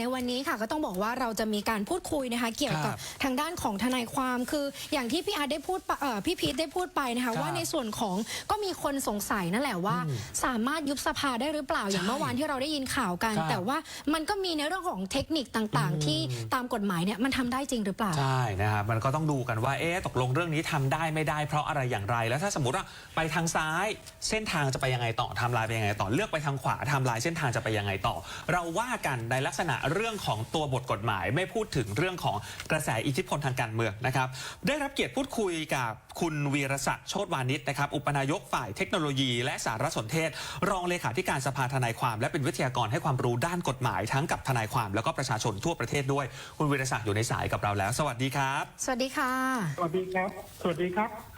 ในวันนี้ค่ะก็ต้องบอกว่าเราจะมีการพูดคุยนะคะ เกี่ยวกับครับทางด้านของทนายความคืออย่างที่พี่อาร์ตได้พูดไปเอ่อพี่พีทได้พูดไปนะคะครับว่าในส่วนของก็มีคนสงสัยนั่นแหละว่าอืมสามารถยุบสภาได้หรือเปล่าอย่างใช่เมื่อวานที่เราได้ยินข่าวกันครับแต่ว่ามันก็มีในเรื่องของเทคนิคต่างอืมๆที่ตามกฎหมายเนี่ยมันทำได้จริงหรือเปล่าใช่นะครับมันก็ต้องดูกันว่าเอ๊ะตกลงเรื่องนี้ทำได้ไม่ได้ เพราะอะไรอย่างไรแล้วถ้าสมมติว่าไปทางซ้าย เส้นทางจะไปยังไงต่อไทำลายไปยังไงต่อเลือกไปทางขวาไทำลายเส้นทางจะไปยังไงต่อ เราว่ากันในลักษณะเรื่องของตัวบทกฎหมาย ไม่พูดถึงเรื่องของกระแสอิทธิพลทางการเมืองนะครับ ได้รับเกียรติพูดคุยกับคุณวีรศักดิ์โชติวานิชนะครับ อุปนายกฝ่ายเทคโนโลยี และสารสนเทศ รองเลขาธิการสภาทนายความและเป็นวิทยากรให้ความรู้ด้านกฎหมายทั้งกับทนายความแล้วก็ประชาชนทั่วประเทศด้วย คุณวีรศักดิ์อยู่ในสายกับเราแล้ว สวัสดีครับ สวัสดีค่ะ สวัสดีครับ สวัสดีครับ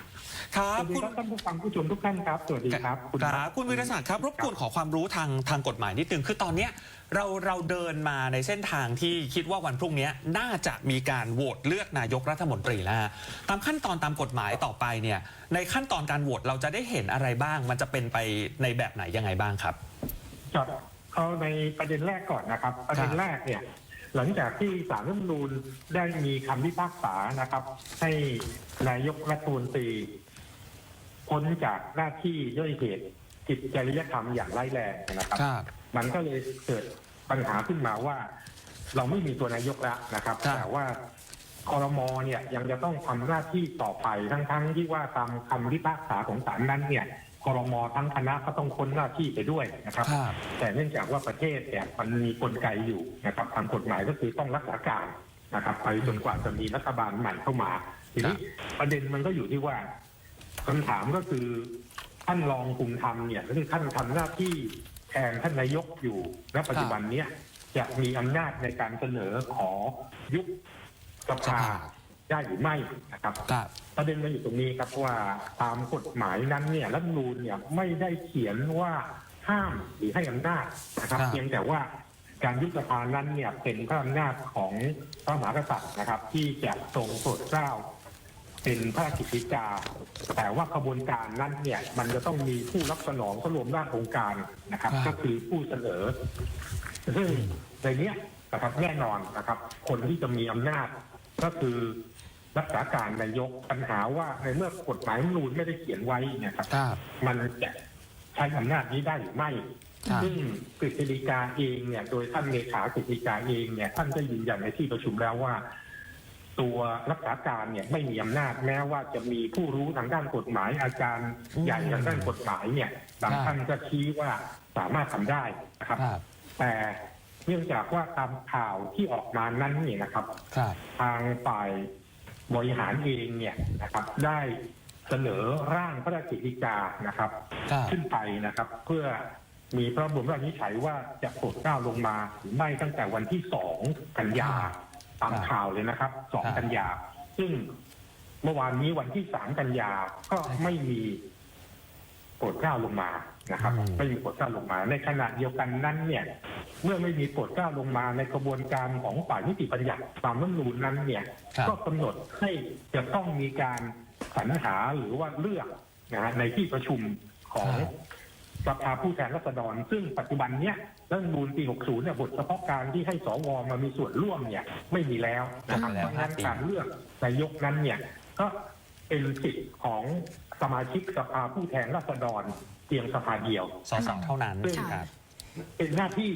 ครัสบวัสดีคุณครับท่านผู้ฟังผู้ชมทุกท่านครับสวัสดีครับครับคุณวีรศักดิ์ครับรบกวนขอความรู้ทางทางกฎหมายนิดนึงคือตอนเนี้ยเราเราเดินมาในเส้นทางที่คิดว่าวันพรุ่งนี้น่าจะมีการโหวตเลือกนายกรัฐมนตรีแล้วฮะตามขั้นตอนตามกฎหมายต่อไปเนี่ยในขั้นตอนการโหวตเราจะได้เห็นอะไรบ้าง มันจะเป็นไปในแบบไหนยังไงบ้างครับครับเอาในประเด็นแรกก่อนนะครับ ประเด็นแรกเนี่ยหลังจากที่ศาลรัฐธรรมนูญได้มีคำพิพากษานะครับ ให้นายกรัฐมนตรี พ้นจากหน้าที่ด้วยเหตุผิดจริยธรรมอย่างร้ายแรงนะครับ ครับ มันก็เลยเกิดปัญหาขึ้นมาว่า เราไม่มีตัวนายกแล้วนะครับ ครับ แต่ว่าคอรมอเนี่ยยังจะต้องทำหน้าที่ต่อไปทั้งๆที่ว่าตามคำพิพากษาของศาลนั้นเนี่ยคอรมอทั้งคณะก็ต้องค้นหน้าที่ไปด้วยนะครับ ครับ แต่เนื่องจากว่าประเทศเนี่ยมันมีกลไกอยู่นะครับทางกฎหมายก็คือต้องรักษาการนะครับ ไปจนกว่าจะมีรัฐบาลใหม่เข้ามา ทีนี้ประเด็นมันก็อยู่ที่ว่า คำถามก็คือท่านรองภูมิธรรมเนี่ยก็คือท่านทำหน้าที่แทนท่านนายกอยู่ณปัจจุบันเนี้ยจะมีอำนาจในการเสนอขอยุบสภาได้หรือไม่นะครับครับประเด็นมันอยู่ตรงนี้ครับว่าตามกฎหมายนั้นเนี่ยรัฐธรรมนูญเนี่ยไม่ได้เขียนว่าห้ามหรือให้อำนาจนะครับครับ เพียงแต่ว่าการยุบสภานั้นเนี่ยเป็นพระอำนาจของพระมหากษัตริย์นะครับ ที่จะทรงโปรดเกล้า เป็นพระราชกิจจา แต่ว่ากระบวนการนั้นเนี่ยมันจะต้องมีผู้รับสนองก็รวมด้านองค์การนะครับครับ ก็คือผู้เสนอ ซึ่งในเนี้ยนะครับแน่นอนนะครับ คนที่จะมีอำนาจก็คือรักษาการนายกปัญหาว่าในเมื่อกฎหมายรัฐธรรมนูญไม่ได้เขียนไว้เนะครับ ครับ มันจะใช้อำนาจนี้ได้หรือไม่ ครับ ซึ่งกฤษฎีกาเองเนี่ย โดยท่านเลขากฤษฎีกาเองเนี่ย ท่านก็ยืนยันในที่ประชุมแล้วว่า ตัวรักษาการเนี่ยไม่มีอำนาจแม้ว่าจะมีผู้รู้ทางด้านกฎหมายอาจารย์อืมใหญ่ทางด้านกฎหมายเนี่ยบางครับท่านก็ชี้ว่าสามารถทำได้นะครับครับ แต่เนื่องจากว่าตามข่าวที่ออกมานั้นเนี่ยนะครับครับทางฝ่ายบริหารเองเนี่ยนะครับ ได้เสนอร่างพระราชกฤษฎีกานะครับครับ ขึ้นไปนะครับ เพื่อมีพระบรมราชวินิจฉัยว่าจะโปรดเกล้าลงมาหรือไม่ตั้งแต่วันที่สองกันยา ตามข่าวเลยนะครับสองครับกันยา ซึ่งเมื่อวานนี้วันที่สามกันยาก็ไม่มีโปรดเกล้าลงมานะครับอืมไม่มีโปรดเกล้าลงมา ในขณะเดียวกันนั้นเนี่ย เมื่อไม่มีโปรดเกล้าลงมาในกระบวนการของฝ่ายนิติบัญญัติตามรัฐธรรมนูญนั้นเนี่ยครับก็กำหนดให้จะต้องมีการสรรหาหรือว่าเลือกนะฮะในที่ประชุมของสภาผู้แทนราษฎร ซึ่งปัจจุบันเนี้ย รัฐธรรมนูญปี 60 เนี่ยบทเฉพาะการที่ให้สวมามีส่วนร่วมเนี่ย ไม่มีแล้วนะครับไม่มีแล้วเพราะฉะนั้นครับ การเลือกนายกนั้นเนี่ย ก็เป็นสิทธิ์ของสมาชิกสภาผู้แทนราษฎรเพียงสภาเดียวสสเท่านั้นค่ะ ครับ เป็นหน้าที่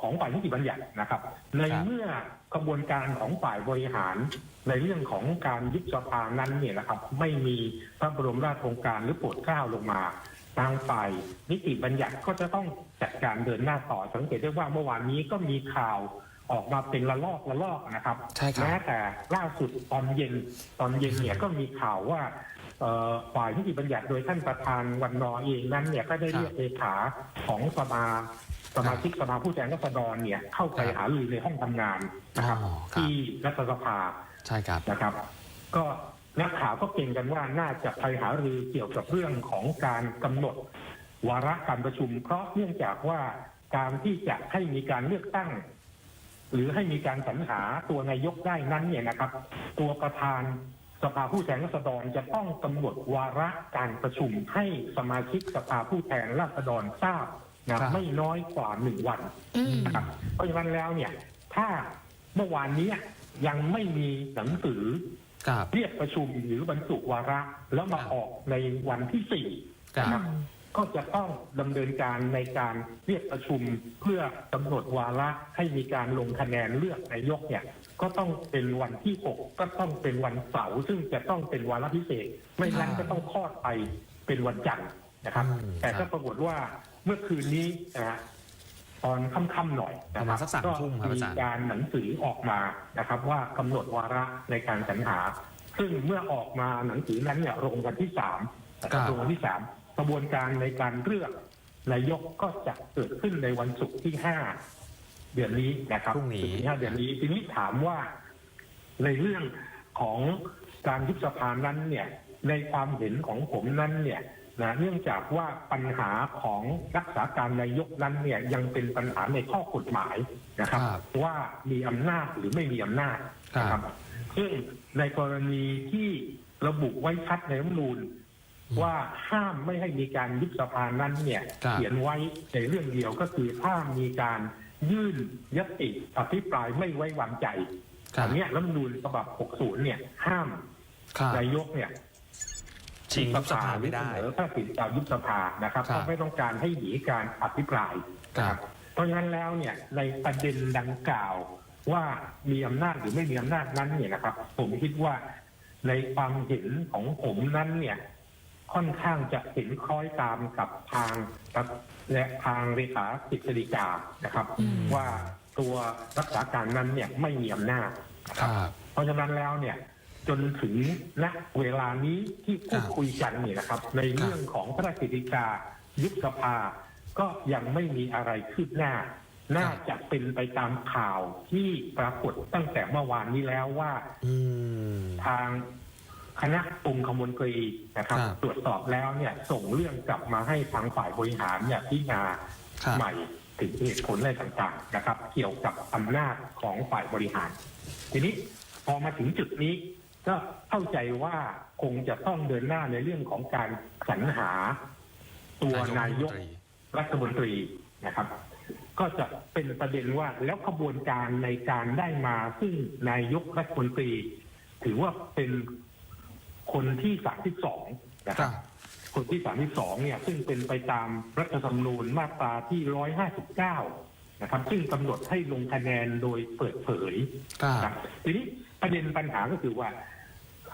ของฝ่ายนิติบัญญัตินะครับ ในครับเมื่อกระบวนการของฝ่ายบริหาร ในเรื่องของการยุบสภานั้นเนี่ยนะครับ ไม่มีพระบรมราชโองการหรือโปรดเกล้าลงมา ทางฝ่ายนิติบัญญัติก็จะต้องจัดการเดินหน้าต่อ สังเกตได้ว่าเมื่อวานนี้ก็มีข่าวออกมาเป็นละลอกละลอกนะครับใช่ครับแม้แต่ล่าสุดตอนเย็นตอนเย็นเนี่ยก็มีข่าวว่าเอ่อฝ่ายนิติบัญญัติโดยท่านประธานวันนอเองนั้นเนี่ยก็ได้เรียกเลขาของสภาสมาชิกสภาผู้แทนราษฎรเนี่ยเข้าไปหารือในห้องทำงานนะครับอ๋อครับที่รัฐสภาใช่ครับนะครับ ก็ นักข่าวก็เก่งกันว่าน่าจะไปหารือเกี่ยวกับเรื่องของการกำหนด วาระการประชุม เพราะเนื่องจากว่าการที่จะให้มีการเลือกตั้ง หรือให้มีการสรรหาตัวนายกได้นั้นเนี่ยนะครับ ตัวประธานสภาผู้แทนราษฎรจะต้องกำหนดวาระการประชุมให้สมาชิกสภาผู้แทนราษฎรทราบนะครับไม่น้อยกว่าหนึ่งวันอืมนะครับเพราะฉะนั้นแล้วเนี่ย ถ้าเมื่อวานนี้ยังไม่มีหนังสือ ครับ เรียกประชุมหรือบรรจุวาระ แล้วมาครับ ออกในวันที่สี่ครันะครับบ ก็จะต้องดำเนินการในการเรียกประชุมเพื่อกำหนดวาระให้มีการลงคะแนนเลือกนายกเนี่ย ก็ต้องเป็นวันที่หกก็ต้องเป็นวันเสาร์ซึ่งจะต้องเป็นวาระพิเศษ ไม่งั้นอ่าก็ต้องคลอดไปเป็นวันจันทร์นะครับ อืมแต่ครัก็บ ปรากฏว่าเมื่อคืนนี้นะฮะ ตอนค่ำๆหน่อยนะคประมารัณบสักสามก็ทุ่มครับมีอาจารย์การหนังสือออกมานะครับ ว่ากำหนดวาระในการสรรหา ซึ่งเมื่อออกมาหนังสือนั้นเนี่ยลงวันที่สามนะครับครับลงวันที่สามกระบวนการในการเลือกนายกก็จะเกิดขึ้นในวันศุกร์ที่ห้าเดือนนี้นะครับพรุ่งนี้ศุกร์ที่ห้าเดือนนี้ทีนี้ถามว่าในเรื่องของการยุบสภานั้นเนี่ย ในความเห็นของผมนั้นเนี่ย นะเนื่องจากว่าปัญหาของรักษาการนายกนั้นเนี่ยยังเป็นปัญหาในข้อกฎหมายนะครับ ครับว่ามีอำนาจหรือไม่มีอำนาจนะคครัรับ บ ซึ่งในกรณีที่ระบุไว้ชัดในรัฐธรรมนูญว่าห้ามไม่ให้มีการยุบสภานั้นเนี่ยครับ เขียนไว้ในเรื่องเดียวก็คือถ้ามีการยื่นยติอภิปรายไม่ไว้วางใจครับอันเนี้ยรัฐธรรมนูญฉบับ 60 เนี่ยห้ามครับ นายกเนี่ย ชิงยุบสภาไม่ได้หรือเสนอถ้าติดการยุบสภานะครับครับ เพราะไม่ต้องการให้หนีการอภิปราย ครับ เพราะฉะนั้นแล้วเนี่ยในประเด็นดังกล่าวว่ามีอำนาจหรือไม่มีอำนาจนั้นเนี่ยนะครับ ผมคิดว่าในความเห็นของผมนั้นเนี่ย ค่อนข้างจะเห็นคล้อยตามกับทางกับและทางเลขากิจฎานะครับ อืม ว่าตัวรักษาการนั้นเนี่ยไม่มีอำนาจ ครับ เพราะฉะนั้นแล้วเนี่ย จนถึงณเวลานี้ที่พูดคุยกันเนี่ยนะครับ ในเรื่องของพระราชกฤษฎีกายุบสภา ก็ยังไม่มีอะไรคืบหน้า น่าจะเป็นไปตามข่าวที่ปรากฏตั้งแต่เมื่อวานนี้แล้วว่าอืมทางคณะองคมนตรีนะครับครับ ตรวจสอบแล้วเนี่ย ส่งเรื่องกลับมาให้ทางฝ่ายบริหารเนี่ยพิจารณาครับใหม่ถึงเหตุผลอะไรต่างๆนะครับ เกี่ยวกับอำนาจของฝ่ายบริหาร ทีนี้พอมาถึงจุดนี้ ก็เข้าใจว่าคงจะต้องเดินหน้าในเรื่องของการสรรหา ตัวนายกรัฐมนตรีนะครับ ก็จะเป็นประเด็นว่าแล้วขบวนการในการได้มาซึ่งนายกรัฐมนตรี ถือว่าเป็นคนที่สามที่สองนะคครัรับบคนที่สามที่สองเนี่ย ซึ่งเป็นไปตามรัฐธรรมนูญมาตราที่ร้อยห้าสิบเก้านะครับ ซึ่งกำหนดให้ลงคะแนนโดยเปิดเผยครับครับทีนี้ประเด็นปัญหาก็คือว่า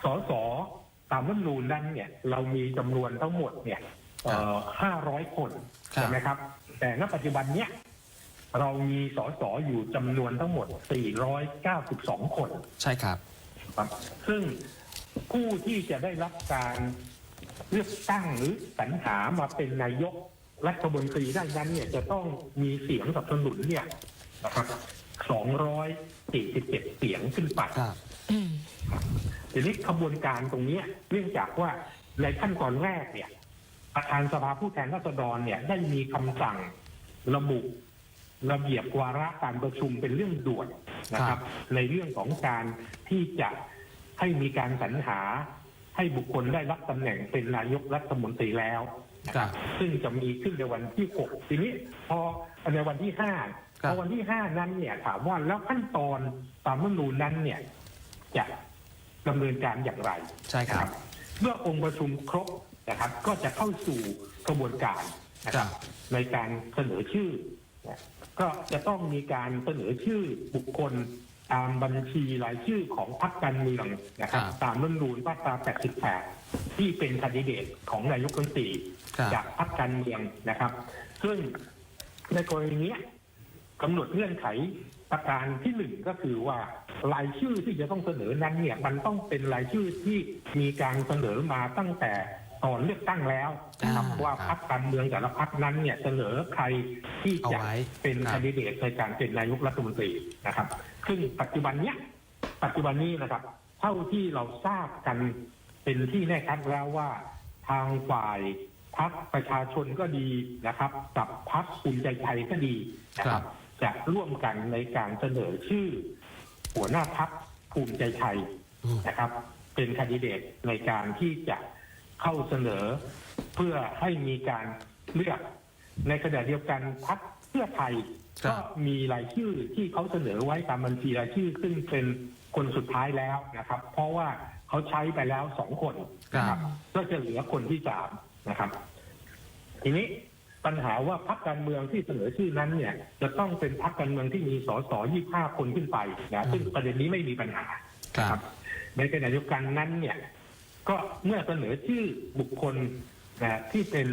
สสตามรัฐธรรมนูญนั้นเนี่ยเรามีจำนวนทั้งหมดเนี่ยห้าร้อยคนครับ ใช่ไหมครับ แต่ณปัจจุบันเนี้ยเรามีสสอยู่จำนวนทั้งหมด 492 คนใช่ครับ ครับ ซึ่งผู้ที่จะได้รับการเลือกตั้งหรือสรรหามาเป็นนายกรัฐมนตรีได้นั้นเนี่ยจะต้องมีเสียงสนับสนุนเนี่ยนะครับ247เสียงขึ้นไป ครับ อืม ทีนี้ขบวนการตรงเนี้ยเนื่องจากว่าในขั้นตอนแรกเนี่ยประธานสภาผู้แทนราษฎรเนี่ยได้มีคำสั่งระบุระเบียบวาระการประชุมเป็นเรื่องด่วนนะครับ ในเรื่องของการที่จะให้มีการสรรหาให้บุคคลได้รับตำแหน่งเป็นนายกรัฐมนตรีแล้วนะคครัรับบซึ่งจะมีขึ้นในวันที่หกทีนี้พอในวันที่ห้าครัพบอวันที่ห้านั้นเนี่ยถามว่าแล้วขั้นตอนตามรัฐธรรมนูญนั้นเนี่ยจะ ดำเนินการอย่างไรใช่ครับ เมื่อองค์ประชุมครบนะครับ ก็จะเข้าสู่กระบวนการนะคครัรับบในการเสนอชื่อนะก็จะต้องมีการเสนอชื่อบุคคลตามบัญชีรายชื่อของพรรคการเมืองนะครับครับตามรัฐธรรมนูญมาตรา 88 ที่เป็นคนดิเดตของนายกรัฐมนตรีครับจากพรรคการเมืองนะครับ ซึ่งในกรณีเนี้ย กำหนดเงื่อนไขประการที่หนึ่งก็คือว่ารายชื่อที่จะต้องเสนอนั้นเนี่ยมันต้องเป็นรายชื่อที่มีการเสนอมาตั้งแต่ตอนเลือกตั้งแล้วนะครับอ่าว่าครับพรรคการเมืองแต่ละพรรคนั้นเนี่ยเสนอใครที่จะเอาไว้เป็นครับคนดิเดตในการเป็นนายกรัฐมนตรีนะครับ ซึ่งปัจจุบันเนี้ยปัจจุบันนี้นะครับ เท่าที่เราทราบกันเป็นที่แน่ชัดแล้วว่าทางฝ่ายพักประชาชนก็ดีนะครับ กับพักภูมิใจไทยก็ดีนะคครัรับบ จะร่วมกันในการเสนอชื่อ หัวหน้าพักภูมิใจไทยอืมนะครับ เป็นคนดิเดตในการที่จะเข้าเสนอ เพื่อให้มีการเลือก ในขณะเดียวกันพักเพื่อไทยครับก็มีรายชื่อที่เขาเสนอไว้ตามบัญชีรายชื่อ ซึ่งเป็นคนสุดท้ายแล้วนะครับ เพราะว่าเขาใช้ไปแล้วสองคนนะครับ ก็จะเหลือคนที่สามนะครับ ทีนี้ ปัญหาว่าพรรคการเมืองที่เสนอชื่อนั้นเนี่ยจะต้องเป็นพรรคการเมืองที่มีสสยี่ห้าคนขึ้นไปนะซึ่งประเด็นนี้ไม่มีปัญหาครับ ในขณะเดียวกันนั้นเนี่ย ก็เมื่อเสนอชื่อบุคคลนะที่เป็น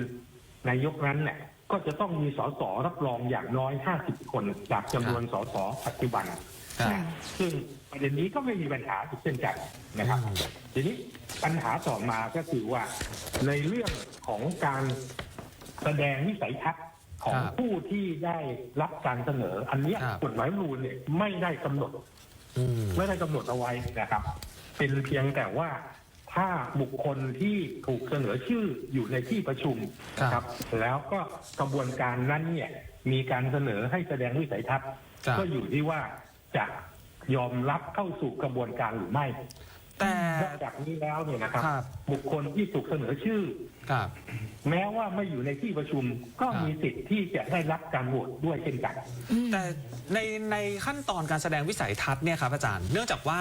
นายกนั้นเนี่ยก็จะต้องมีสสรับรองอย่างน้อย 50 คนจากจำนวนสสปัจจุบันครับนะซึ่งประเด็นนี้ก็ไม่มีปัญหาอีกเช่นกันนะครับอืมทีนี้ปัญหาต่อมาก็คือว่าในเรื่องของการ แสดงวิสัยทัศน์ของครับผู้ที่ได้รับการเสนอ อันเนี้ยครับ กฎหมายรัฐธรรมนูญเนี่ยไม่ได้กำหนด อืม ไม่ได้กำหนดเอาไว้นะครับ เป็นเพียงแต่ว่าถ้าบุคคลที่ถูกเสนอชื่ออยู่ในที่ประชุมนะครับ แล้วก็กระบวนการนั้นเนี่ยมีการเสนอให้แสดงวิสัยทัศน์ ครับ ก็อยู่ที่ว่าจะยอมรับเข้าสู่กระบวนการหรือไม่แต่ นอกจากนี้แล้วเนี่ยนะครับ ครับ บุคคลที่ถูกเสนอชื่อ ครับ แม้ว่าไม่อยู่ในที่ประชุมก็ครับ มีสิทธิ์ที่จะได้รับการโหวตด้วยเช่นกัน แต่ในในขั้นตอนการแสดงวิสัยทัศน์เนี่ยครับอาจารย์ เนื่องจากว่า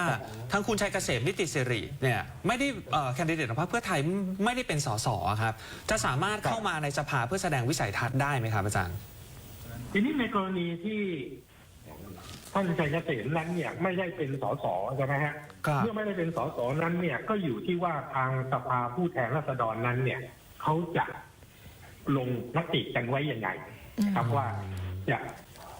ทางคุณชัยเกษมนิติสิริเนี่ยไม่ได้แคนดิเดตของพรรคเพื่อไทยไม่ได้เป็นสสครับ จะสามารถเข้ามาในสภาเพื่อแสดงวิสัยทัศน์ได้ไหมครับอาจารย์ ทีนี้ในกรณีที่ ท่านชัยเกษมนั้นเนี่ยไม่ได้เป็นสสใช่ไหมฮะครับเมื่อไม่ได้เป็นสสนั้นเนี่ยก็อยู่ที่ว่าทางสภาผู้แทนราษฎรนั้นเนี่ยเขาจะลงมติกันไว้ยังไงครับว่าจะ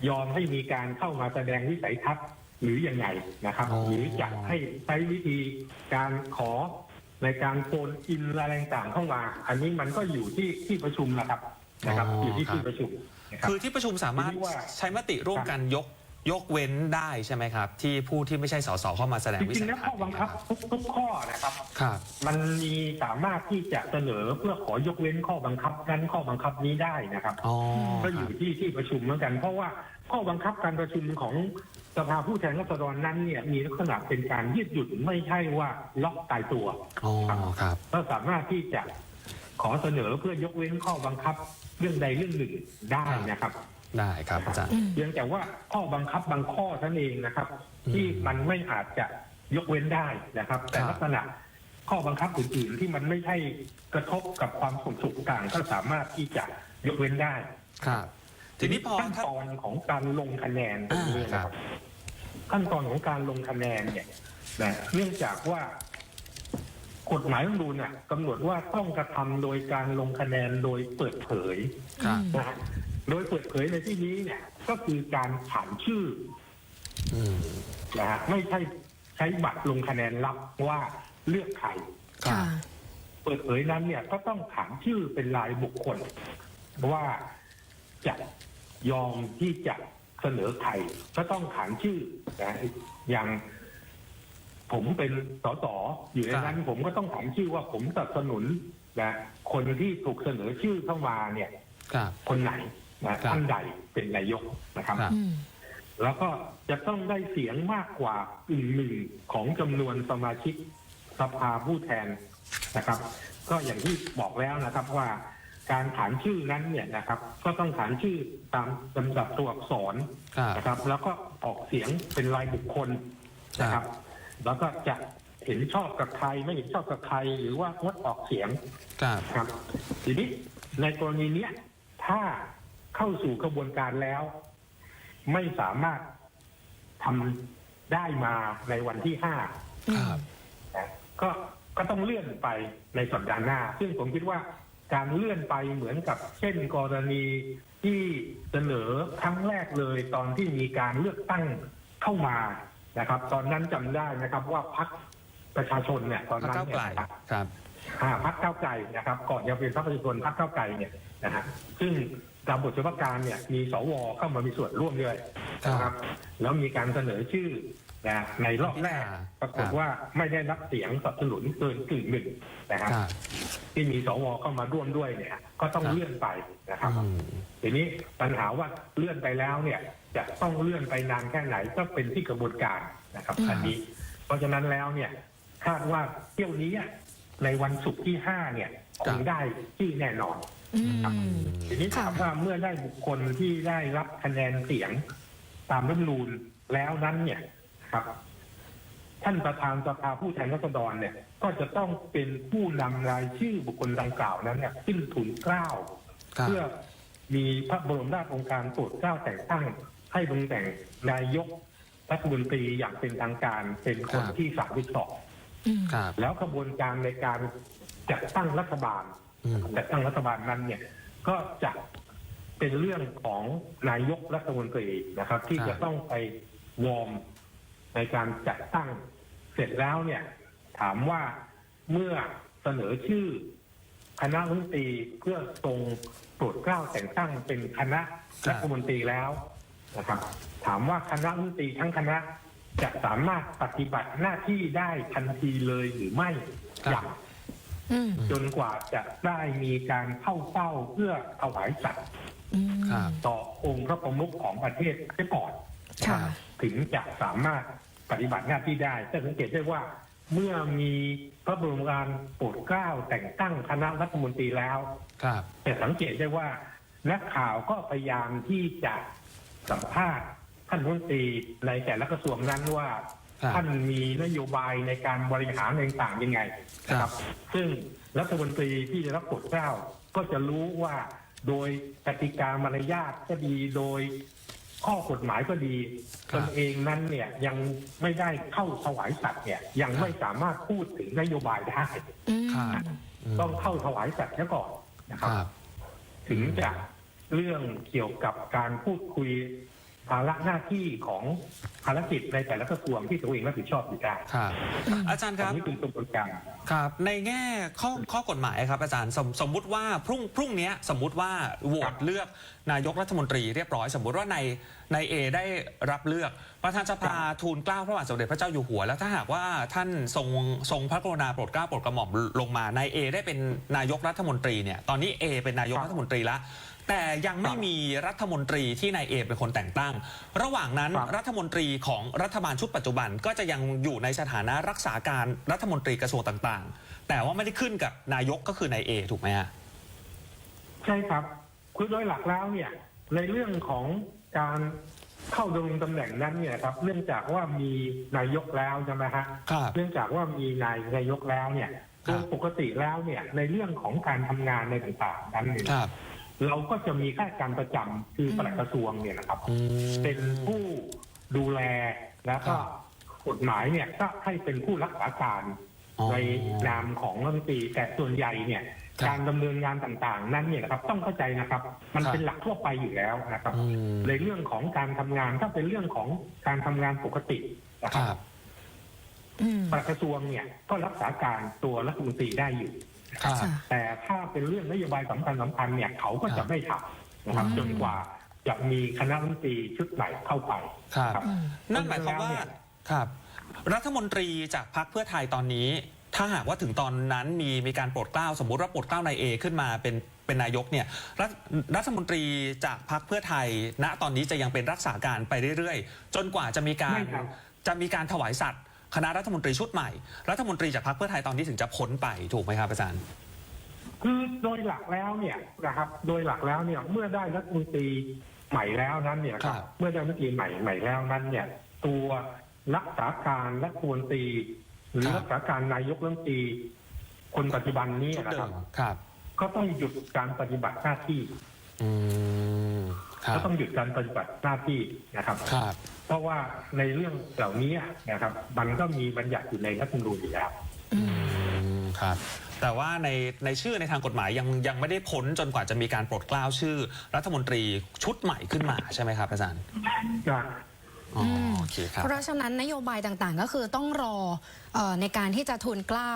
ยอมให้มีการเข้ามาแสดงวิสัยทัศน์หรือยังไงนะครับ อ๋อ หรือจะให้ใช้วิธีการขอในการโฟนอินอะไรต่างๆเข้ามา อันนี้มันก็อยู่ที่ที่ประชุมนะครับนะครับ อยู่ที่ที่ประชุมนะครับ คือที่ประชุมสามารถทีนี้ว่า ใช้มติร่วมกันยก ยกเว้นได้ใช่ไหมครับ ที่ผู้ที่ไม่ใช่สสเข้ามาแสดงจวิริสังยๆแล้วทัข้อศน์บังคับทุกทุกข้อนะครับ ครับ มันมีสามารถที่จะเสนอเพื่อขอยกเว้นข้อบังคับนั้นข้อบังคับนี้ได้นะครับ อ๋อก็คอรับยู่ที่ที่ประชุมเหมือนกัน เพราะว่าข้อบังคับการประชุมของสภาผู้แทนราษฎรนั้นเนี่ยมีลักษณะเป็นการยืดหยุ่นไม่ใช่ว่าล็อกตายตัวอ๋อครับ ก็สามารถที่จะขอเสนอเพื่อยกเว้นข้อบังคับเรื่องใดเรื่องหนึ่งได้นะครับ ได้ครับอาจารย์ เพียงแต่ว่าข้อบังคับบางข้อท่านเองนะครับ อืมที่มันไม่อาจจะยกเว้นได้นะครับ แต่ครับ ลักษณะข้อบังคับอื่นๆที่มันไม่ใช่กระทบกับความสงบสุขต่างก็สามารถที่จะยกเว้นได้ครับ ทีนี้พอขั้นถ้า ตอนของการลงคะแนนตรงนี้นะคอ่าครัรับบ ขั้นตอนของการลงคะแนนเนี่ยนะเนื่องจากว่ากฎหมายรัฐธรรมนูญน่ะกำหนดว่าต้องกระทำโดยการลงคะแนนโดยเปิดเผย ครับ นะฮะ โดยเปิดเผยในที่นี้เนี่ยก็คือการขานชื่ออืมนะฮะไม่ใช่ใช้บัตรลงคะแนนลับว่าเลือกใครครัค่ะบเปิดเผยนั้นเนี่ยก็ต้องขานชื่อเป็นรายบุคคล ว่าจะยอมที่จะเสนอใครก็ต้องขานชื่อนะอย่างผมเป็นสสอยู่ในนั้น ผมก็ต้องขานชื่อว่าผมสนับสนุนนะคนที่ถูกเสนอชื่อเข้ามาเนี่ยครับคนไหน นะครับท่านใดเป็นนายกนะครับครับอืมแล้วก็จะต้องได้เสียงมากกว่ากึ่งหนึ่งของจำนวนสมาชิกสภาผู้แทนนะครับ ก็อย่างที่บอกแล้วนะครับว่าการขานชื่อนั้นเนี่ยนะครับ ก็ต้องขานชื่อตามลำดับตัวอักษรครับนะครับ แล้วก็ออกเสียงเป็นรายบุคคลนะครับ แล้วก็จะเห็นชอบกับใครไม่เห็นชอบกับใครหรือว่างดออกเสียงครับครับทีนี้ในกรณีเนี้ยถ้า เข้าสู่กระบวนการแล้ว ไม่สามารถทำได้มาในวันที่ห้าครับนะก็ก็ต้องเลื่อนไปในสัปดาห์หน้า ซึ่งผมคิดว่าการเลื่อนไปเหมือนกับเช่นกรณีที่เสนอครั้งแรกเลยตอนที่มีการเลือกตั้งเข้ามานะครับ ตอนนั้นจำได้นะครับ ว่าพรรคประชาชนเนี่ยตอนพรรคนั้นก้าวเนี่ไกลยนะครับครับอ่าพักเก้าวไกลนะครับ ก่อนจะเป็นพรรคประชาชนพรรคเก้าวไกลเนี่ยนะฮะซึ่ง ตามบทเฉพาะการเนี่ยมีสวเข้ามามีส่วนร่วมด้วยนะครับ แล้วมีการเสนอชื่อนะในรอบแรกปรากฏว่าไม่ได้รับเสียงสนับสนุนเกินกึ่งหนึ่งนะครับครับที่มีสวเข้ามาร่วมด้วยเนี่ย ก็ต้องครับเลื่อนไปนะครับอืมทีนี้ปัญหาว่าเลื่อนไปแล้วเนี่ยจะต้องเลื่อนไปนานแค่ไหนก็เป็นที่กระบวนการนะครับอืมอันนี้ เพราะฉะนั้นแล้วเนี่ยคาดว่าเที่ยวนี้ในวันศุกร์ที่ห้าเนี่ยคงได้ชื่อแน่นอน อืม ทีนี้ค่ะถามว่าเมื่อได้บุคคลที่ได้รับคะแนนเสียงตามรัฐธรรมนูญแล้วนั้นเนี่ยครับ ท่านประธานสภาผู้แทนราษฎรเนี่ย ก็จะต้องเป็นผู้นำรายชื่อบุคคลดังกล่าวนั้นเนี่ยขึ้นทุนเกล้าครับ เพื่อมีพระบรมราชโองการโปรดเกล้าแต่งตั้ง ให้ตำแหน่งนายกรัฐมนตรีอย่างเป็นทางการเป็นคนครับ ที่สามสิบสอง อืม ครับ แล้วกระบวนการในการจัดตั้งรัฐบาลอืม จัดตั้งรัฐบาลนั้นเนี่ย ก็จะเป็นเรื่องของนายกรัฐมนตรีนะครับ ที่ครับจะต้องไปวอร์มในการจัดตั้งเสร็จแล้วเนี่ย ถามว่าเมื่อเสนอชื่อ คณะรัฐมนตรีเพื่อทรงโปรดเกล้าแต่งตั้งเป็นคณะรัฐมนตรีแล้วนะครับถามว่าคณะรัฐมนตรีทั้งคณะจะสามารถปฏิบัติหน้าที่ได้ทันทีเลยหรือไม่ครับอย่างอืม จนกว่าจะได้มีการเข้าเฝ้าเพื่อถวายสัตย์อืมครับ ต่อองค์พระประมุขของประเทศเสียก่อนค่ะ ถึงจะสามารถปฏิบัติหน้าที่ได้จะสังเกตได้ว่าเมื่อมีพระบรมการโปรดเกล้าแต่งตั้งคณะรัฐมนตรีแล้ว ครับ แต่สังเกตได้ว่า นักข่าวก็พยายามที่จะสัมภาษณ์ท่านรัฐมนตรีในแต่ละกระทรวงนั้นว่าครับ ท่านมีนโยบายในการบริหารต่างๆยังไงนะครับ ซึ่งรัฐมนตรีที่ได้รับโปรดเกล้าก็จะรู้ว่าโดยกติกามารยาทก็ดีโดยข้อกฎหมายก็ดีครัตบนเองนั้นเนี่ยยังไม่ได้เข้าถวายสัตย์เนี่ยยังไม่สามารถพูดถึงนโยบายได้อืมครับมต้องเข้าถวายสัตย์ซะก่อนนะคครับรับ ถึงจะเรื่องเกี่ยวกับการพูดคุย ภาระหน้าที่ของภารกิจในแต่ละกระทรวงที่ตัวเองรับผิดชอบอยู่ได้ครับอาจารย์คอัรับ นนี้เป็นกระบวนการ ครับ ในแง่ข้อข้อกฎหมายครับอาจารย์สมสมมุติว่าพรุ่งพรุ่งนี้สมมุติว่าโหวครัตบเลือกนายกรัฐมนตรีเรียบร้อย สมมุติว่าในในเอได้รับเลือกประธานสภาทูลเกล้าพระบาทสมเด็จพระเจ้าอยู่หัว แล้วถ้าหากว่าท่านทรงทรงพระกรุณาโปรดเกล้าโปรดกระหม่อมลงมานายเอได้เป็นนายกรัฐมนตรีเนี่ยตอนนี้เอเป็นนายกรัฐมนตรีละ แต่ยังไม่มีรัฐมนตรีที่นายเอเป็นคนแต่งตั้ง ระหว่างนั้นครับ รัฐมนตรีของรัฐบาลชุดปัจจุบันก็จะยังอยู่ในสถานะรักษาการรัฐมนตรีกระทรวงต่างๆ แต่ว่าไม่ได้ขึ้นกับนายกก็คือนายเอถูกไหมฮะ ใช่ครับ คือโดยหลักแล้วเนี่ย ในเรื่องของการเข้าดำรงตำแหน่งนั้นเนี่ยครับ เนื่องจากว่ามีนายกแล้วใช่ไหมฮะ ครับเนื่องจากว่ามีนายนายกแล้วเนี่ยครัโดบยปกติแล้วเนี่ย ในเรื่องของการทำงานในต่างๆนั้นเนี่ย ครับ เราก็จะมีข้าราชการประจำคือปลัดกระทรวงเนี่ยนะครับ อืม เป็นผู้ดูแลแล้วก็ครับกฎหมายเนี่ยก็ให้เป็นผู้รักษาการอ๋อในนามของรัฐมนตรีแต่ส่วนใหญ่เนี่ยครับการดำเนินงานต่างๆ นั้นเนี่ยนะครับต้องเข้าใจนะครับ มันครับเป็นหลักทั่วไปอยู่แล้วนะครับ อืม ในเรื่องของการทำงานถ้าเป็นเรื่องของการทำงานปกตินะคครับรับ อืม ปลัดกระทรวงเนี่ยก็รักษาการตัวรัฐมนตรีได้อยู่ ครับค่ะ แต่ถ้าเป็นเรื่องนโยบายสำคัญสำคัญๆเนี่ยเขาก็ครัจะบไม่ทำนะครับอืมจนกว่าจะมีคณะรัฐมนตรีชุดใหม่เข้าไป ครับ ครับอืมนั่นหมายความว่าเนี่ยครับ รัฐมนตรีจากพรรคเพื่อไทยตอนนี้ ถ้าหากว่าถึงตอนนั้นมีมีการโปรดเกล้าสมมุติว่าโปรดเกล้านายเอขึ้นมาเป็นเป็นนายกเนี่ยรัฐรัฐมนตรีจากพรรคเพื่อไทย ณตอนนี้จะยังเป็นรักษาการไปเรื่อยๆ จนกว่าจะมีการไม่ครับ จะมีการถวายสัตย์ คณะรัฐมนตรีชุดใหม่ รัฐมนตรีจากพรรคเพื่อไทยตอนนี้ถึงจะพ้นไปถูกไหมครับอาจารย์ คือโดยหลักแล้วเนี่ยนะครับ โดยหลักแล้วเนี่ยเมื่อได้รัฐมนตรีใหม่แล้วนั้นเนี่ยคครัรับบเมื่อได้รัฐมนตรีใหม่ใหม่แล้วนั้นเนี่ย ตัวรักษาการรัฐมนตรี หรือครับ รักษาการนายกรัฐมนตรีคนปัจจุบันนี้ชุดนะเดิครับ มครับก็ต้องหยุดการปฏิบัติหน้าที่ อืมครั ก็บต้องหยุดการปฏิบัติหน้าที่นะครับ ครับเพราะว่าในเรื่องเหล่านี้นะครับ มันก็มีบัญญัติอยู่ในรัฐธรรมนูญอยู่แล้ว อืมครับ แต่ว่าในในชื่อในทางกฎหมายยังยังไม่ได้พ้นจนกว่าจะมีการโปรดเกล้าชื่อ รัฐมนตรีชุดใหม่ขึ้นมาใช่ไหมครับอาจารย์นะ อ๋อมโอเคครับ เพราะฉะนั้นนโยบายต่างๆ ก็คือต้องรอเออในการที่จะทูลเกล้า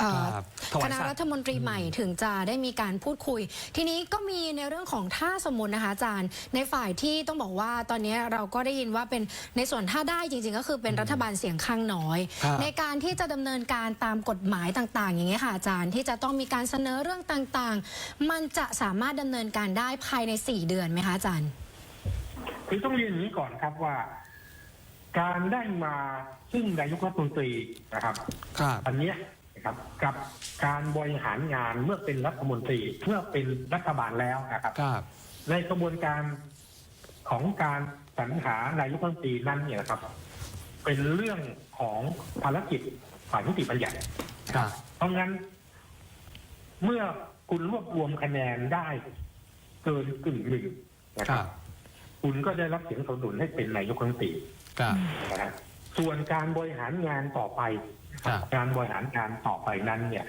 เอ่อครับถวายคณะสัตย์รัฐมนตรีใหม่ถึงจะได้มีการพูดคุย ทีนี้ก็มีในเรื่องของถ้าสมมตินะคะอาจารย์ ในฝ่ายที่ต้องบอกว่าตอนนี้เราก็ได้ยินว่าเป็นในส่วนถ้าได้จริง ๆ ก็คือเป็นรัฐบาลเสียงข้างน้อย ครับ ในการที่จะดำเนินการตามกฎหมายต่าง ๆ อย่างเงี้ยค่ะอาจารย์ที่จะต้องมีการเสนอเรื่องต่างๆ มันจะสามารถดำเนินการได้ภายใน 4 เดือนไหมคะอาจารย์ คือต้องเรียนอย่างนี้ก่อนครับว่า การได้มาซึ่งนายกรัฐมนตรีนะครับ ครับ อันเนี้ยครับกับการบริหารงานเมื่อเป็นรัฐมนตรีเมื่อเป็นรัฐบาลแล้วนะครับ ครับ ในกระบวนการของการสรรหานายกรัฐมนตรีนั้นเนี่ยนะครับ เป็นเรื่องของภารกิจฝ่ายนิติบัญญัติครับ เพราะงั้น เมื่อคุณรวบรวมคะแนนได้เกินกึ่งหนึ่งนะคครัรับ บ คุณก็ได้รับเสียงสนับสนุนให้เป็นนายกรัฐมนตรี ครับนะฮะส่วนการบริหารงานต่อไป ครับ การบริหารงานต่อไปนั้นเนี่ย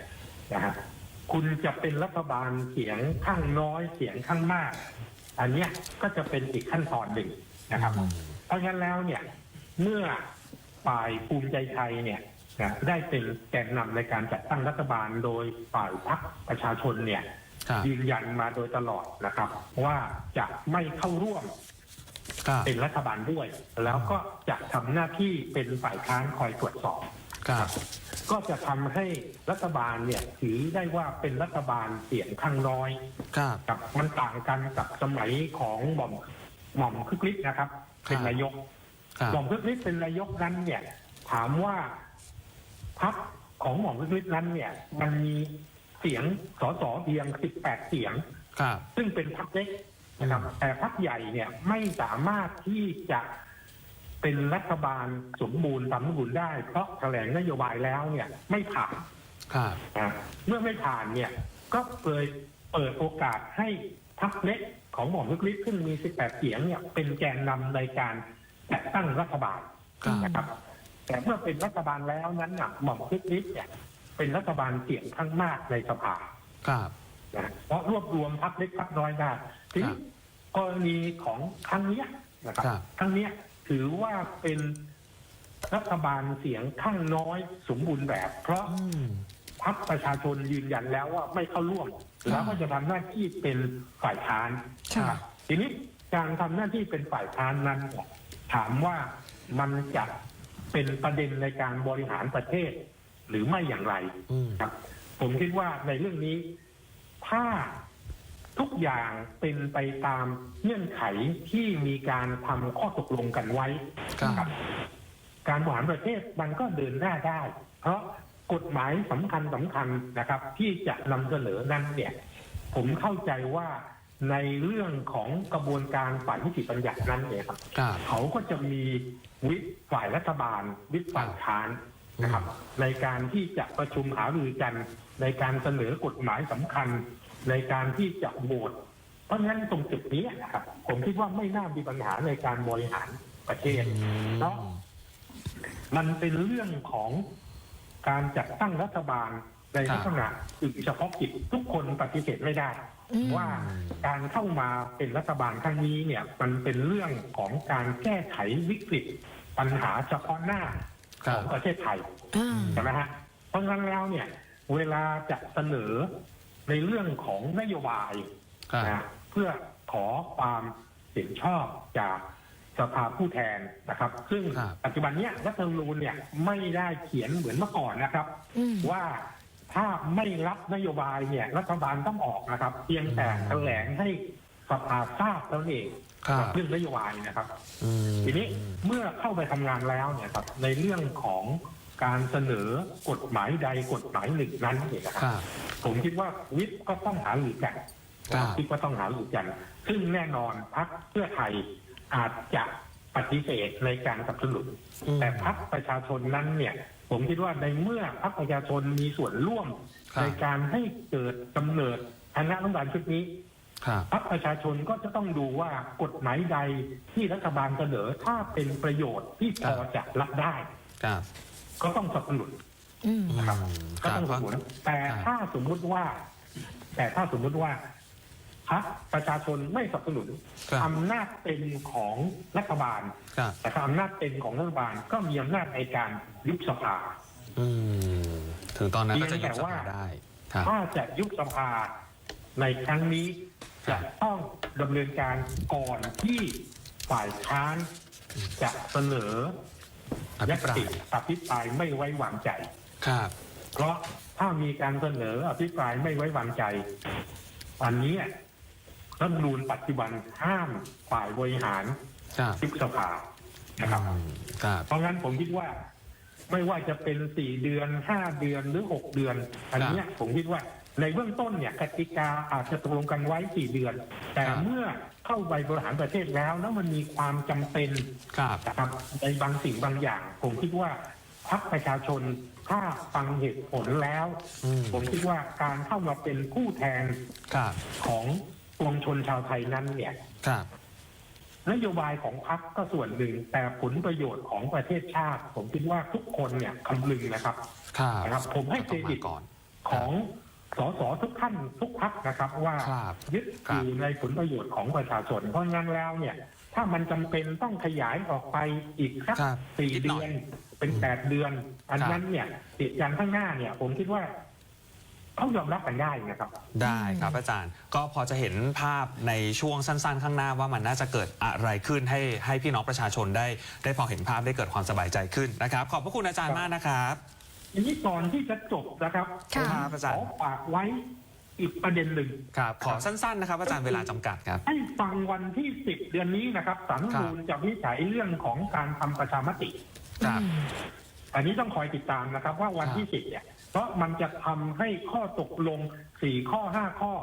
นะฮะคุณจะเป็นรัฐบาลเสียงข้างน้อยเสียงข้างมาก อันเนี้ยก็จะเป็นอีกขั้นตอนหนึ่งนะครับ เพราะงั้นแล้วเนี่ยเมื่อฝ่ายภูมิใจไทยเนี่ยนะได้เป็นแกนนำในการจัดตั้งรัฐบาลโดยฝ่ายพรรคประชาชนเนี่ย ครับ ยืนยันมาโดยตลอดนะครับ ว่าจะไม่เข้าร่วม ครับ เป็นรัฐบาลด้วย แล้วก็จะทำหน้าที่เป็นฝ่ายค้านคอยตรวจสอบ ครับ ก็จะทำให้รัฐบาลเนี่ยถือได้ว่าเป็นรัฐบาลเสียงข้างน้อย ครับ กับมันต่างกันกับสมัยของหม่อมหม่อมคึกฤทธิ์นะครับเป็นนายกครับ หม่อมคึกฤทธิ์เป็นนายกนั้นเนี่ย ถามว่าพรรคของหม่อมคึกฤทธิ์นั้นเนี่ย มันมีเสียงสสเพียง 18 เสียง ครับ ซึ่งเป็นพรรคเล็ก นะครับแต่พรรคใหญ่เนี่ยไม่สามารถที่จะเป็นรัฐบาลสมบูรณ์ตามสมบูรณ์ได้ เพราะแถลงนโยบายแล้วเนี่ยไม่ผ่านครับนะเมื่อไม่ผ่านเนี่ย ก็เลยเปิดโอกาสให้พรรคเล็กของหม่อมลึกฤทธิ์ซึ่งมี 18 เสียงเนี่ยเป็นแกนนำในการจัดตั้งรัฐบาลครับนะครับ แต่เมื่อเป็นรัฐบาลแล้วนั้นน่ะหม่อมลึกฤทธิ์เนี่ยเป็นรัฐบาลเสียงข้างมากในสภาครับ นะเพราะรวบรวมพรรคเล็กพรรคน้อยได้ทีครันี้บกรณีของครั้งเนี้ยนะครับครับ ครั้งเนี้ยถือว่าเป็นรัฐบาลเสียงข้างน้อยสมบูรณ์แบบ เพราะอืมพรรคประชาชนยืนยันแล้วว่าไม่เข้าร่วม แล้วก็จะทำหน้าที่เป็นฝ่ายค้านค่ะนะครับทีนี้การทำหน้าที่เป็นฝ่ายค้านนั้นเนี่ยถามว่ามันจะเป็นประเด็นในการบริหารประเทศ หรือไม่อย่างไร อืม ครับผมคิดว่าในเรื่องนี้ ถ้าทุกอย่างเป็นไปตามเงื่อนไขที่มีการทำข้อตกลงกันไว้ครับ การบริหารประเทศมันก็เดินหน้าได้ เพราะกฎหมายสำคัญสำคัญนะครับ ที่จะนำเสนอนั้นเนี่ย ผมเข้าใจว่าในเรื่องของกระบวนการฝ่ายนิติบัญญัตินั้นเนี่ยครับ ครับ เขาก็จะมีวิปฝ่ายรัฐบาล วิปฝ่ายค้าน นะครับ ในการที่จะประชุมหารือกัน ในการเสนอกฎหมายสำคัญ ในการที่จะโหวตเพราะฉะนั้นตรงจุดนี้นะครับ ผมคิดว่าไม่น่ามีปัญหาในการบริหารประเทศเนาะมันเป็นเรื่องของการจัดตั้งรัฐบาลในครับลักษณะอึเฉพาะกิจทุกคนปฏิเสธไม่ได้อืมว่าการเข้ามาเป็นรัฐบาลครั้งนี้เนี่ย มันเป็นเรื่องของการแก้ไขวิกฤตปัญหาเฉพาะหน้าครั ขบองประเทศไทยอ่าใช่ไหมฮะเพราะงั้นแล้วเนี่ยเวลาจะเสนอในเรื่องของนโยบายครับนะเพื่อขอความเห็นชอบจากสภาผู้แทนนะครับ ซึ่งครับ ปัจจุบันเนี้ยรัฐธรรมนูญเนี่ยไม่ได้เขียนเหมือนเมื่อก่อนนะครับ อืม ว่าถ้าไม่รับนโยบายเนี่ยรัฐบาลต้องออกนะครับ เพียงแต่แถลงให้สภาทราบเท่านั้นเองครับ กับเรื่องนโยบายนะครับอืมทีนี้เมื่อเข้าไปทำงานแล้วเนี่ยครับ ในเรื่องของการเสนอกฎหมายใดกฎหมายหนึ่งนั้นเนี่ยนะคครับรับ ผมคิดว่าวิปก็ต้องหารือกันครับวิปก็ต้องหารือกัน ซึ่งแน่นอนพรรคเพื่อไทยอาจจะปฏิเสธในการสนับสนุนอืมแต่พรรคประชาชนนั้นเนี่ย ผมคิดว่าในเมื่อพรรคประชาชนมีส่วนร่วมครับในการให้เกิดกำเนิดคณะรัฐบาลชุดนี้ครับ พรรคประชาชนก็จะต้องดูว่ากฎหมายใดที่รัฐบาลเสนอถ้าเป็นประโยชน์ที่พอจะรับได้ครับก็ต้องสนับสนุนอืมนะครับอืมก็ต้องสนับสนุนแต่ครับถ้าสมมุติว่า แต่ถ้าสมมุติว่าพรรคประชาชนไม่สนับสนุนครับอำนาจเป็นของรัฐบาลครับแต่ถ้าอำนาจเป็นของรัฐบาลก็มีอำนาจในการยุบสภาอืมถึงตอนนั้นก็จะเพียุยบงแต่สว่าภาได้ครับถ้าจะยุบสภาในครั้งนี้ครั จะบต้องดำเนินการก่อนที่ฝ่ายค้านจะเสนออภิยัตปรายติอภิปรายไม่ไว้วางใจ ครับ เพราะถ้ามีการเสนออภิปรายไม่ไว้วางใจอันนี้รัฐธรรมนูญปัจจุบันห้ามฝ่ายบริหารครับยุบสภานะครับ อืมครับ เพราะงั้นผมคิดว่า ไม่ว่าจะเป็นสี่เดือนห้าเดือนหรือหกเดือน อันเนี้ยผมคิดว่า ในเบื้องต้นเนี่ยกติกาอาจจะตกลงกันไว้สี่เดือน แต่ครับเมื่อเข้าไปบริหารประเทศแล้วแล้วมันมีความจำเป็นครับนะครับในบางสิ่งบางอย่าง ผมคิดว่าพรรคประชาชนถ้าฟังเหตุผลแล้วอืมผมคิดว่าการเข้ามาเป็นผู้แทนครับของปวงชนชาวไทยนั้นเนี่ยครับนโยบายของพรรคก็ส่วนหนึ่ง แต่ผลประโยชน์ของประเทศชาติ ผมคิดว่าทุกคนเนี่ยคำลึงนะครับ ครับนะครับผมให้เครดิตต้องมาก่อนของ สสทุกท่านทุกพักนะครับ ว่าครับยึดครับอยู่ในผลประโยชน์ของประชาชน เพราะงั้นแล้วเนี่ย ถ้ามันจำเป็นต้องขยายออกไปอีกสักครับสี่นิดหน่เดือยอนเป็นแปดเดือน อันครับ นั้นเนี่ยเหตุการณ์ข้างหน้าเนี่ย ผมคิดว่าเขายอมรับกันได้นะครับ ได้ครับอาจารย์ ก็พอจะเห็นภาพในช่วงสั้น ๆ ข้างหน้าว่ามันน่าจะเกิดอะไรขึ้นให้ให้พี่น้องประชาชนได้ ได้พอเห็นภาพได้เกิดความสบายใจขึ้นนะครับ ขอบพระคุณอาจารย์มากนะครับ ทีนี้ก่อนที่จะจบนะครับค่ะ ครับอาจารย์ ขอฝากไว้อีกประเด็นหนึ่ง ครับ ขอสั้นๆนะครับ อาจารย์เวลาจำกัดครับ ให้ฟังวันที่ 10 เดือนนี้นะครับสารรัฐธรรมนูญจะวินิจฉัยเรื่องของการทำประชามติ ครับอืมอันนี้ต้องคอยติดตามนะครับ ว่าวันที่ 10 เนี่ย เพราะมันจะทำให้ข้อตกลง 4 ข้อ 5 ข้อ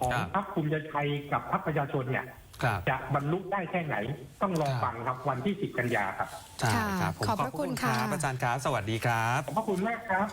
ของครับ พรรคภูมิใจไทยกับพรรคประชาชนเนี่ย ครับจะบรรลุได้แค่ไหน ต้องรอครับฟังครับวันที่ 10 กันยาครับ ใช่ครับผมขอบพระคุณรับค่ะอาจารย์ครับ สวัสดีครับ ขอบพระคุณมากครับ